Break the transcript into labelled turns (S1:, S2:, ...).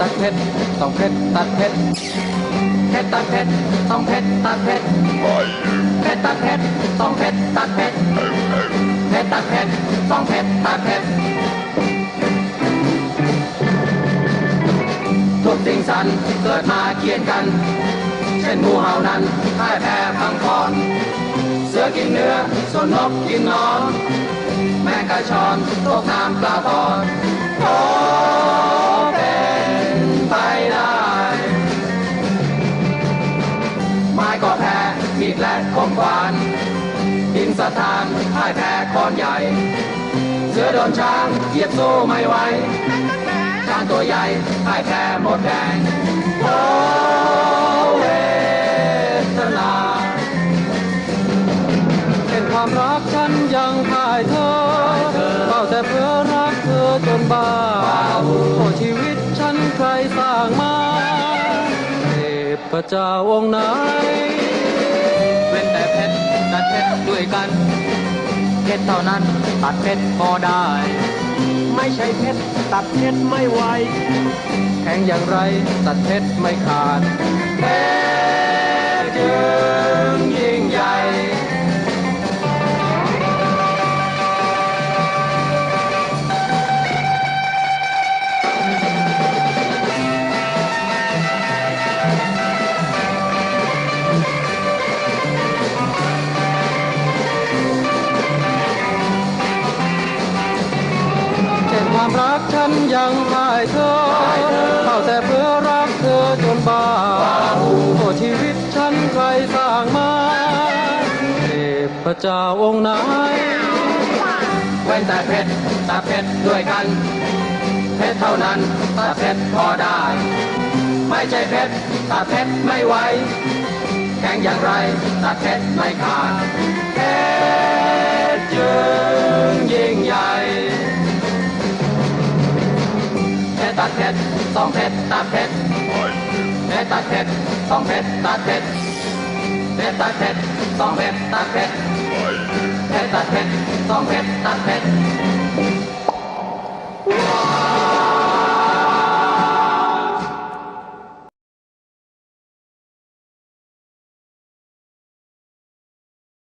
S1: ตัดเพชรต้องเพชรตัดเพชรเพชรตัดเพชรต้องเพชรตัดเพชรเพชรตัดเพชรต้องเพชรตัดเพชรเพชรตัดเพชรต้องเพชรตัดเพชรทุกสิ่งสรรค์เกิดมาเคียนกัน เช่นงูเห่านั้นพ่ายแพ้พังพรเสือกินเนื้อส่วนนกกินนอน แม่กระชอนตกน้ำปลาตอ มีดและคมควานดินสถานพ่ายแพ้คอนใหญ่ เสือโดนช้างเหยียบสู้ไม่ไหวช้างตัวใหญ่พ่ายแพ้หมดแรงโอเวทนาเป็นความรักฉันยังพ่ายเธอเฝ้าแต่เพื่อรักเธอจนบ้าโอ้ชีวิตฉันใครสร้างมาเทพเจ้าองค์ไหน ชรเท่านั้น ตัดเพชรพอได้ ไม่ใช่เพชรตัดเพชรไม่ไหวแข็งอย่างไรตัดเพชรไม่ขาด ความรักฉันยังพ่ายเธอเข้าแต่เพื่อรักเธอจนบ้าโอ้ชีวิตฉันใครสร้างมาเทพเจ้าองค์ไหนเว้นแต่เพชรตัดเพชรด้วยกัน เพชรเท่านั้นตัดเพชรพอได้ ไม่ใช่เพชรตัดเพชรไม่ไหวแข็งอย่างไรตัดเพชรไม่ขาด ชรสองเพชรตัดเพชรเพชรตัดเพชรสองเพชรตัดเพชรเพชรตัดเพชรสองเพชรตัดเพชรเพชรตัดเพชรสองเพชรตัดเพชร